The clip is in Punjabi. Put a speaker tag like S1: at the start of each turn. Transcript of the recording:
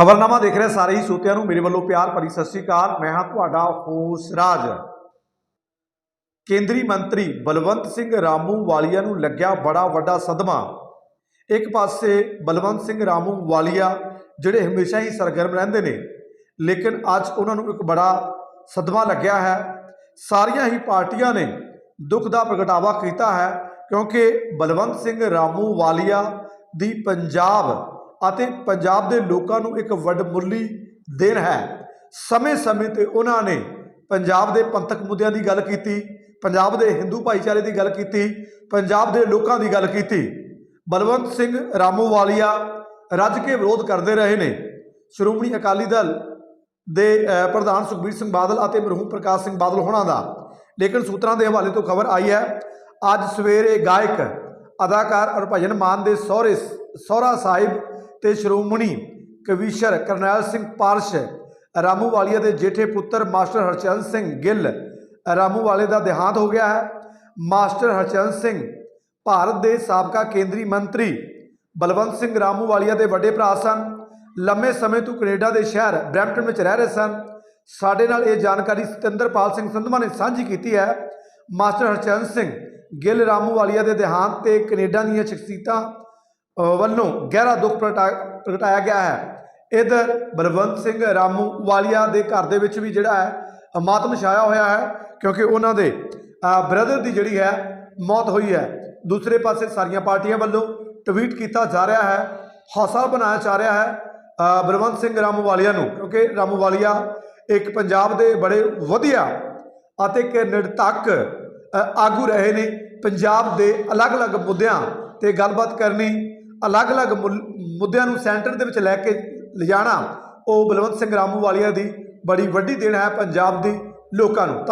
S1: ਖਬਰਨਾਮਾ ਦੇਖ ਰਹੇ ਸਾਰੇ ਹੀ ਸੋਤਿਆਂ ਨੂੰ ਮੇਰੇ ਵੱਲੋਂ ਪਿਆਰ ਭਰੀ ਸਤਿ ਸ੍ਰੀ ਅਕਾਲ। ਮੈਂ ਹਾਂ ਤੁਹਾਡਾ ਹੋਸ ਰਾਜ। ਕੇਂਦਰੀ ਮੰਤਰੀ ਬਲਵੰਤ ਸਿੰਘ ਰਾਮੂ ਵਾਲੀਆ ਨੂੰ ਲੱਗਿਆ ਬੜਾ ਵੱਡਾ ਸਦਮਾ। ਇੱਕ ਪਾਸੇ ਬਲਵੰਤ ਸਿੰਘ ਰਾਮੂ ਵਾਲੀਆ ਜਿਹੜੇ ਹਮੇਸ਼ਾ ਹੀ ਸਰਗਰਮ ਰਹਿੰਦੇ ਨੇ, ਲੇਕਿਨ ਅੱਜ ਉਹਨਾਂ ਨੂੰ ਇੱਕ ਬੜਾ ਸਦਮਾ ਲੱਗਿਆ ਹੈ। ਸਾਰੀਆਂ ਹੀ ਪਾਰਟੀਆਂ ਨੇ ਦੁੱਖ ਦਾ ਪ੍ਰਗਟਾਵਾ ਕੀਤਾ ਹੈ ਕਿਉਂਕਿ ਬਲਵੰਤ ਸਿੰਘ ਰਾਮੂ ਵਾਲੀਆ ਦੀ ਪੰਜਾਬ ਅਤੇ ਪੰਜਾਬ ਦੇ ਲੋਕਾਂ ਨੂੰ ਇੱਕ ਵੱਡਮੁੱਲੀ ਦੇਣ ਹੈ। ਸਮੇਂ-ਸਮੇਂ ਤੇ ਉਹਨਾਂ ਨੇ ਪੰਜਾਬ ਦੇ ਪੰਥਕ ਮੁੱਦਿਆਂ ਦੀ ਗੱਲ ਕੀਤੀ, ਪੰਜਾਬ ਦੇ ਹਿੰਦੂ ਭਾਈਚਾਰੇ ਦੀ ਗੱਲ ਕੀਤੀ, ਪੰਜਾਬ ਦੇ ਲੋਕਾਂ ਦੀ ਗੱਲ ਕੀਤੀ। ਬਲਵੰਤ ਸਿੰਘ ਰਾਮੂਵਾਲੀਆ ਰੱਜ ਕੇ ਵਿਰੋਧ ਕਰਦੇ ਰਹੇ ਨੇ। ਸ਼੍ਰੋਮਣੀ ਅਕਾਲੀ ਦਲ ਦੇ ਪ੍ਰਧਾਨ ਸੁਖਬੀਰ ਸਿੰਘ ਬਾਦਲ ਅਤੇ ਮਰਹੂਮ ਪ੍ਰਕਾਸ਼ ਸਿੰਘ ਬਾਦਲ ਹੋਣਾ ਦਾ। ਲੇਕਿਨ ਸੂਤਰਾਂ ਦੇ ਹਵਾਲੇ ਤੋਂ ਖਬਰ ਆਈ ਹੈ, ਅੱਜ ਸਵੇਰੇ ਗਾਇਕ, ਅਦਾਕਾਰ ਹਰਭਜਨ ਮਾਨ ਦੇ ਸਹੁਰੇ ਸਹੁਰਾ ਸਾਹਿਬ ਤੇ ਸ਼੍ਰੋਮਣੀ ਕਵੀਸ਼ਰ ਕਰਨੈਲ ਸਿੰਘ ਪਾਰਸ਼ ਰਾਮੂਵਾਲੀਆ ਦੇ ਜੇਠੇ ਪੁੱਤਰ ਮਾਸਟਰ ਹਰਚੰਦ ਸਿੰਘ ਗਿੱਲ ਰਾਮੂਵਾਲੇ ਦਾ ਦੇਹਾਂਤ ਹੋ ਗਿਆ ਹੈ। ਮਾਸਟਰ ਹਰਚੰਦ ਸਿੰਘ, ਭਾਰਤ ਦੇ ਸਾਬਕਾ ਕੇਂਦਰੀ ਮੰਤਰੀ ਬਲਵੰਤ ਸਿੰਘ ਰਾਮੂਵਾਲੀਆ ਦੇ ਵੱਡੇ ਭਰਾ ਸਨ। ਲੰਮੇ ਸਮੇਂ ਤੋਂ ਕੈਨੇਡਾ ਦੇ ਸ਼ਹਿਰ ਬਰੈਂਪਟਨ ਵਿੱਚ ਰਹਿ ਰਹੇ ਸਨ। ਸਾਡੇ ਨਾਲ ਇਹ ਜਾਣਕਾਰੀ ਸਤਿੰਦਰਪਾਲ ਸਿੰਘ ਸੰਧਵਾ ਨੇ ਸਾਂਝੀ ਕੀਤੀ ਹੈ। ਮਾਸਟਰ ਹਰਚੰਦ ਸਿੰਘ, ਗਿੱਲ ਰਾਮੂਵਾਲੀਆ ਦੇ ਦੇਹਾਂਤ ਤੇ ਕੈਨੇਡਾ ਦੀਆਂ ਸ਼ਖਸੀਅਤਾਂ ਵੱਲੋਂ ਗਹਿਰਾ ਦੁੱਖ ਪ੍ਰਗਟਾ- ਪ੍ਰਗਟਾਇਆ ਗਿਆ ਹੈ। ਇਧਰ ਬਲਵੰਤ ਸਿੰਘ ਰਾਮੂ ਵਾਲੀਆ ਦੇ ਘਰ ਦੇ ਵਿੱਚ ਵੀ ਜਿਹੜਾ ਹੈ ਮਾਤਮ ਛਾਇਆ ਹੋਇਆ ਹੈ, ਕਿਉਂਕਿ ਉਹਨਾਂ ਦੇ ਬ੍ਰਦਰ ਦੀ ਜਿਹੜੀ ਹੈ, ਮੌਤ ਹੋਈ ਹੈ। ਦੂਸਰੇ ਪਾਸੇ ਸਾਰੀਆਂ ਪਾਰਟੀਆਂ ਵੱਲੋਂ ਟਵੀਟ ਕੀਤਾ ਜਾ ਰਿਹਾ ਹੈ, ਹੌਸਲਾ ਬਣਾਇਆ ਜਾ ਰਿਹਾ ਹੈ ਬਲਵੰਤ ਸਿੰਘ ਰਾਮੂ ਵਾਲੀਆ ਨੂੰ, ਕਿਉਂਕਿ ਰਾਮੂ ਵਾਲੀਆ ਇੱਕ ਪੰਜਾਬ ਦੇ ਬੜੇ ਵਧੀਆ ਅਤੇ ਇੱਕ ਨਿਰਤੱਕ ਆਗੂ ਰਹੇ ਨੇ। ਪੰਜਾਬ ਦੇ ਅਲੱਗ-ਅਲੱਗ ਮੁੱਦਿਆਂ ਤੇ ਗੱਲਬਾਤ ਕਰਨੀ ਅਲੱਗ-ਅਲੱਗ ਮੁਲ- ਮੁੱਦਿਆਂ ਨੂੰ ਸੈਂਟਰ ਦੇ ਵਿੱਚ ਲੈ ਕੇ ਲਿਜਾਣਾ, ਉਹ ਬਲਵੰਤ ਸਿੰਘ ਰਾਮੂ ਵਾਲੀਆ ਦੀ ਬੜੀ ਵੱਡੀ ਦੇਣ ਹੈ ਪੰਜਾਬ ਦੀ ਲੋਕਾਂ ਨੂੰ।